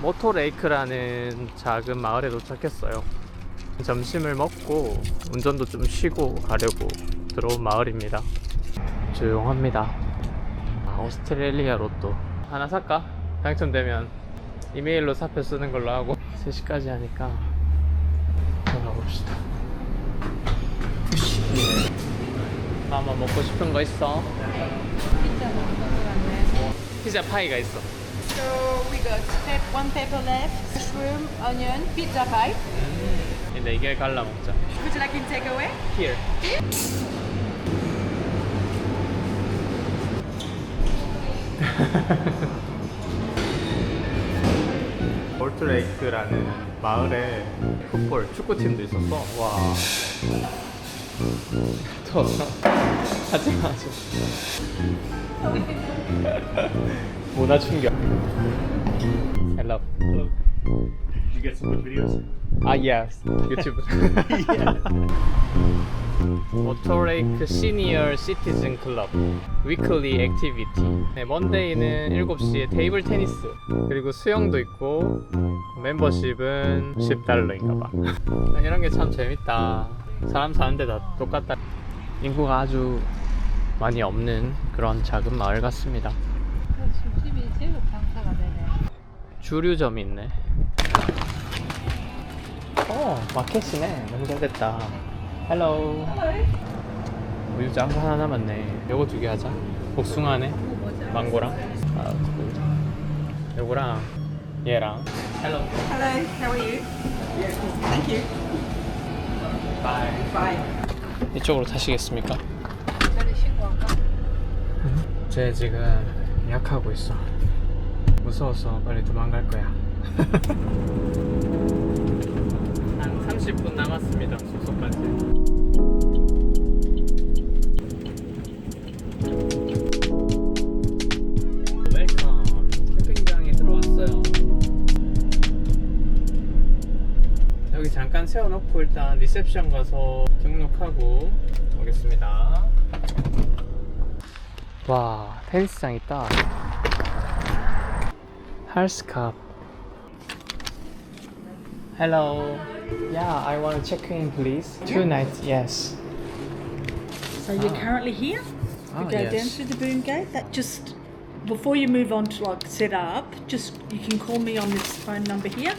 모토레이크라는 작은 마을에 도착했어요. 점심을 먹고 운전도 좀 쉬고 가려고 들어온 마을입니다. 조용합니다. 아, 오스트레일리아 로또 하나 살까? 당첨되면 이메일로 사표 쓰는 걸로 하고 3시까지 하니까 들어가봅시다. 마마 먹고 싶은 거 있어? 피자 파이가 있어. So we got pep- one pepper left, mushroom, onion, pizza pie. 근데 이게 갈라 먹자. Would you like in takeaway? Here. 볼트레이크라는 마을에 풋볼 축구팀도 있었어. 와. 더 하지 마. 하지 마. 문화 충격. Hello. Hello. You get some good videos? 아, yes. 유튜브. 모토레이크 시니어 시티즌 클럽 위클리 액티비티 네, 먼데이는 7시에 테이블 테니스 그리고 수영도 있고 멤버십은 10달러인가 봐 이런 게 참 재밌다 사람 사는데 다 똑같다 인구가 아주 많이 없는 그런 작은 마을 같습니다 중심이 제일 장사가 되네. 주류점이 있네. 어 마켓이네. 너무 잘 됐다. 헬로. 우유 짱구 하나 남았네. 요거 두 개 하자. 복숭아네. 망고랑. 아, 그, 요거랑 얘랑. 헬로. Hello, how are you? Thank you. 바이 Bye. 이쪽으로 타시겠습니까? 쟤 지금 예약하고 있어 무서워서 빨리 도망갈 거야. 한 30분 남았습니다 숙소까지. 웰컴. 캠핑장에 들어왔어요. 여기 잠깐 세워놓고 일단 리셉션 가서 등록하고 오겠습니다. 와 테니스장 있다 Hearts Hello. Yeah, I want to check in, please. Two nights, yes. So you're Ah. currently here? Ah, we Oh, go down through the boom gate. That just before you move on to like set up, just you can call me on this phone number here.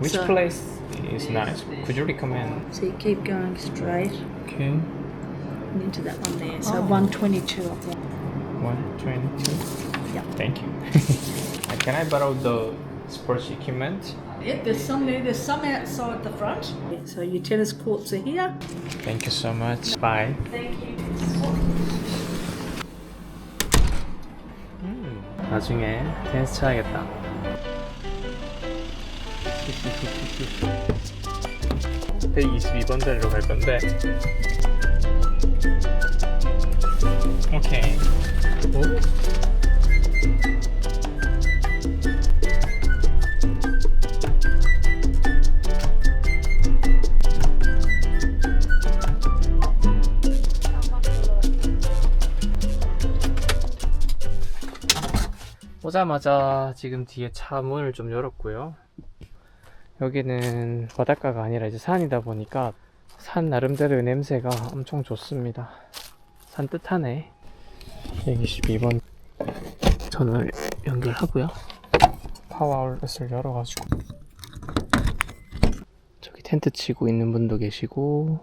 Which So- place is nice? Could you recommend? So you keep going straight Okay. and into that one there. So ah. Oh. 122 I think. 122. Yep. Thank you Can I borrow the sports equipment? Yeah, there's some there. There's some outside the front. Yeah, so your tennis courts are here. Thank you so much Bye Thank you. 음, 나중에 테니스 쳐야겠다. 122번 자리로 갈 건데. 오케이. 오? 오자마자 지금 뒤에 차 문을 좀 열었고요. 여기는 바닷가가 아니라 이제 산이다 보니까 산 나름대로의 냄새가 엄청 좋습니다. 산뜻하네. 122번 전화를 연결하고요. 파워아웃렛을 열어가지고 저기 텐트 치고 있는 분도 계시고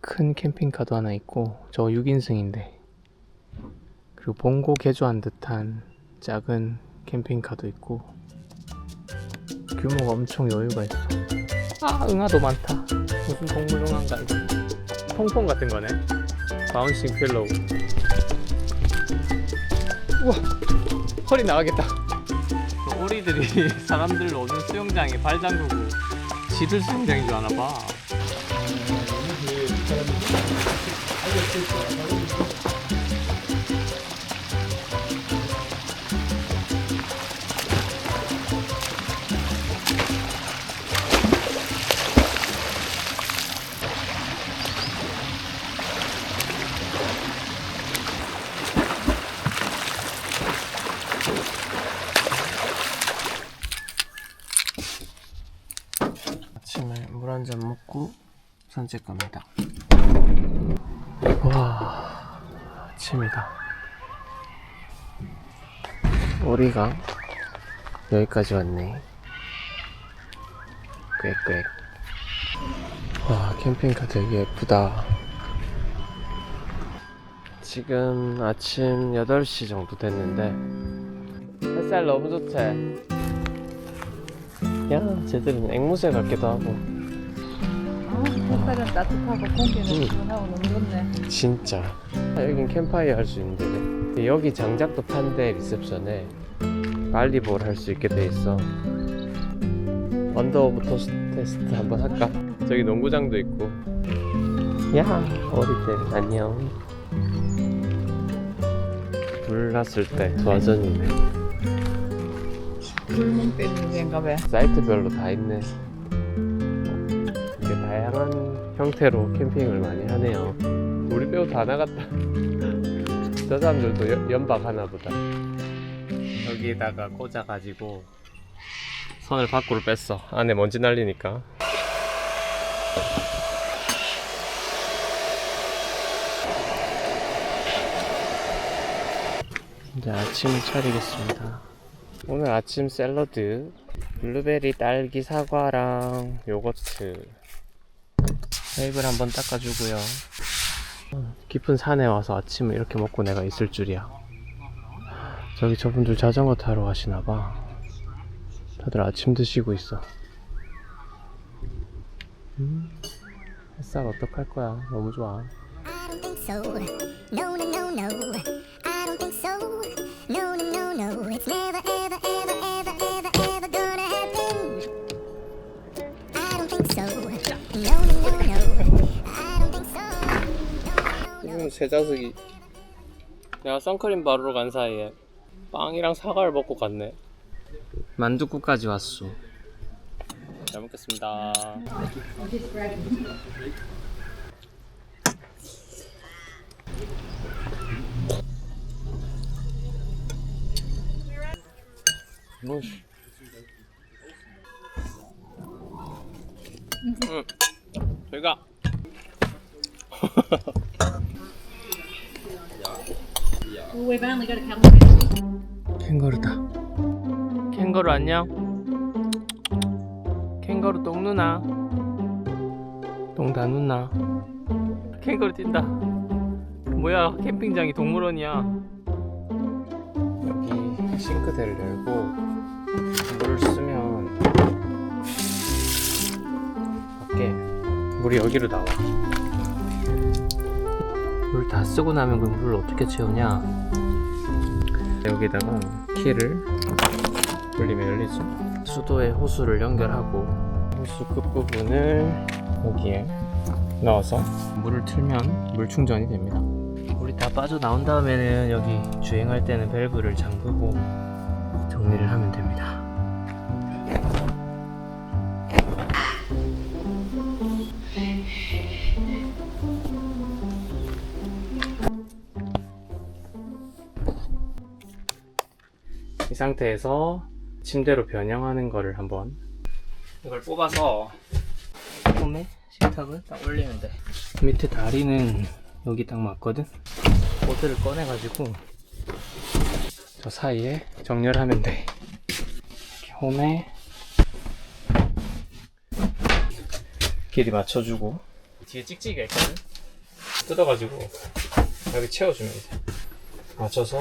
큰 캠핑카도 하나 있고 저 6인승인데 그리고 봉고 개조한 듯한 작은 캠핑카도 있고 규모가 엄청 여유가 있어. 아 응아도 많다. 무슨 동물 응아인가 이거. 퐁퐁 같은 거네. 바운싱 필로우. 우와 허리 나가겠다. 그 오리들이 사람들 오는 수영장에 발 담그고 지들 수영장인 줄 아나 봐 아침이다. 우리가 여기까지 왔네. 꽥꽥. 와, 캠핑카 되게 예쁘다. 지금 아침 8시 정도 됐는데, 햇살 너무 좋지? 야, 쟤들은 앵무새 같기도 하고. 따뜻하고 공기는 음. 시원하고 너무 좋네. 진짜. 아, 여긴 캠파이어 할 수 있는데. 여기 장작도 판대 리셉션에 발리볼 할 수 있게 돼 있어. 토스트 테스트 한번 할까? 저기 농구장도 있고. 야, 어리들 안녕. 불 났을 때 도화전이네. 불멍 때리는 데인가 봐. 사이트별로 다 있네. 다양한 형태로 캠핑을 많이 하네요. 우리 빼고 다 나갔다. 저 사람들도 연- 연박 하나 보다. 여기에다가 꽂아가지고 선을 밖으로 뺐어. 안에 먼지 날리니까. 이제 아침을 차리겠습니다. 오늘 아침 샐러드 블루베리 딸기 사과랑 요거트 테이블 한번 닦아주고요. 어, 깊은 산에 와서 아침을 이렇게 먹고 내가 있을 줄이야. 저기 저분들 자전거 타러 가시나봐. 다들 아침 드시고 있어. 음, 햇살 어떡할 거야? 너무 좋아. I don't think so. No, no, no, no. I don't think so. So. 지금 새 자석이. 내가 선크림 바르러 간 사이에 빵이랑 사과를 먹고 갔네. 만두국까지 왔어. 잘 먹겠습니다. 뭐시 응 저희가 we've only got a couple of minutes. 캥거루다. 캥거루 안녕. 캥거루 똥 누나. 똥 다 누나. 캥거루 뛴다. 뭐야 캠핑장이 동물원이야. 여기 싱크대를 열고 물을 쓰면 밖에 물이 여기로 나와. 물 다 쓰고 나면 그 물을 어떻게 채우냐? 여기다가 키를 돌리면 열리죠. 수도에 호수를 연결하고 호수 끝부분을 여기에 넣어서 물을 틀면 물 충전이 됩니다. 물이 다 빠져 나온 다음에는 여기 주행할 때는 밸브를 잠그고 정리를 하면 됩니다. 상태에서 침대로 변형하는 거를 한번. 이걸 뽑아서 몸에 식탁을 딱 올리면 돼. 밑에 다리는 여기 딱 맞거든? 보드를 꺼내 가지고 저 사이에 정렬하면 돼. 홈에 길이 맞춰주고. 뒤에 찍찍이가 있거든? 뜯어가지고 여기 채워주면 돼 맞춰서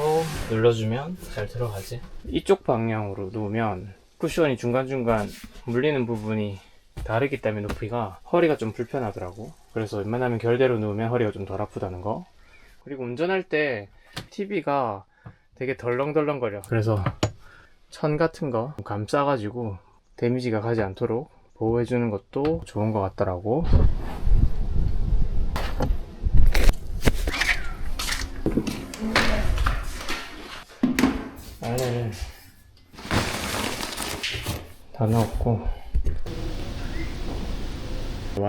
눌러주면 잘 들어가지. 이쪽 방향으로 놓으면 쿠션이 중간중간 물리는 부분이 다르기 때문에 높이가 허리가 좀 불편하더라고. 그래서 웬만하면 결대로 누우면 허리가 좀 덜 아프다는 거. 그리고 운전할 때 TV가 되게 덜렁덜렁거려. 그래서 천 같은 거 감싸가지고 데미지가 가지 않도록 보호해주는 것도 좋은 것 같더라고.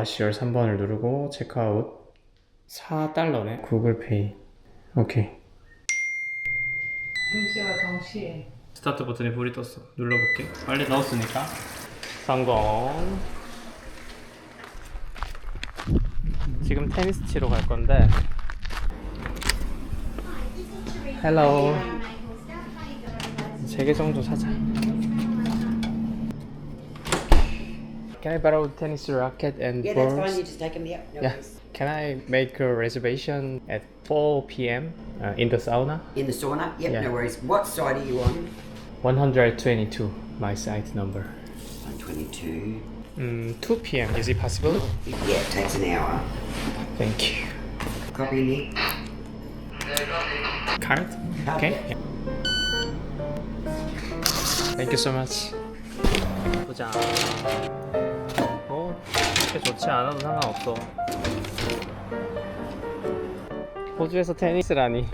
와시열 3번을 누르고 체크아웃 4달러네 구글페이 오케이 동시와 동시에. 스타트 버튼에 불이 떴어 눌러볼게 빨리 넣었으니까 성공 지금 테니스 치러 갈 건데. 헬로. 세개 정도 사자. Can I borrow tennis racket and Yeah, that's fine. You just take them. Yep. No Yeah. worries. Can I make a reservation at 4 p.m. Uh, in the sauna? In the sauna. Yep. Yeah. No worries. What side are you on? 122, my site number. 122. Mm, 2 p.m. Is it possible? Yeah, it takes an hour. Thank you. Copy me. Card? Okay. Yeah. Thank you so much. 보자. 뭐 그렇게 좋지 않아도 상관없어. 호주에서 테니스라니.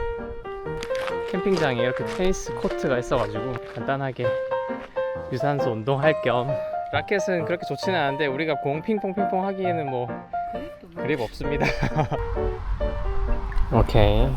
캠핑장에 이렇게 테니스 코트가 있어가지고 간단하게 유산소 운동할 겸 라켓은 그렇게 좋지는 않은데 우리가 공 핑퐁 핑퐁 하기에는 뭐 그립 없습니다. 오케이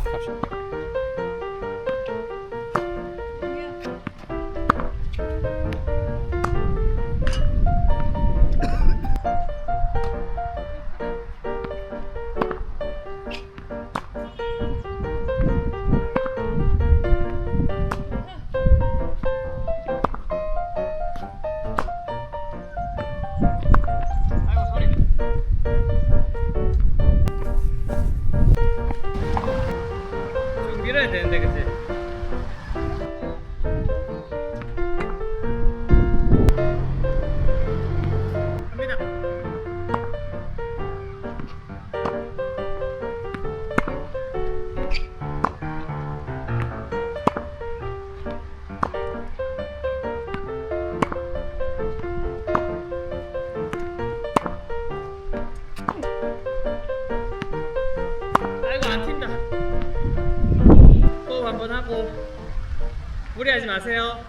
무리하지 마세요.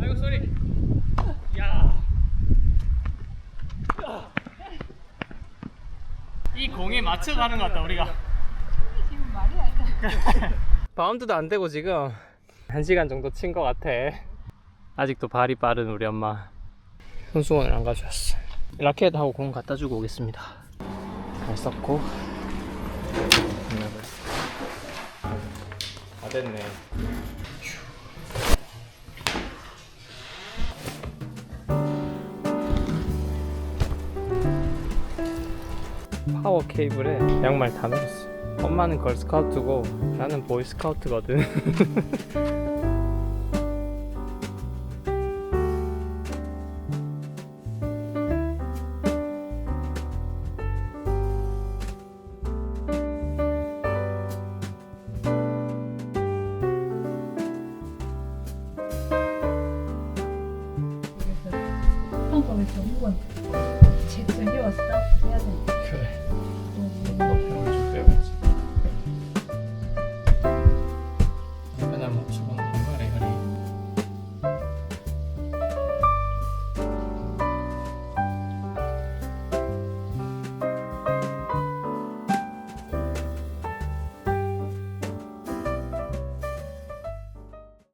아이고 소리. 야. 이 공에 맞춰 가는 것 같다 우리가. 바운드도 안 되고 지금 한 시간 정도 친 것 같아. 아직도 발이 빠른 우리 엄마. 손수건을 안 가져왔어. 라켓하고 공 갖다 주고 오겠습니다. 잘 썼고. 다 됐네. 파워 케이블에 양말 다 넣었어. 엄마는 걸스카우트고 나는 보이스카우트거든. 왜 전문 제대로 해왔어? 해야 돼. 그래. 응. 좀더 배워줄 때가 있어.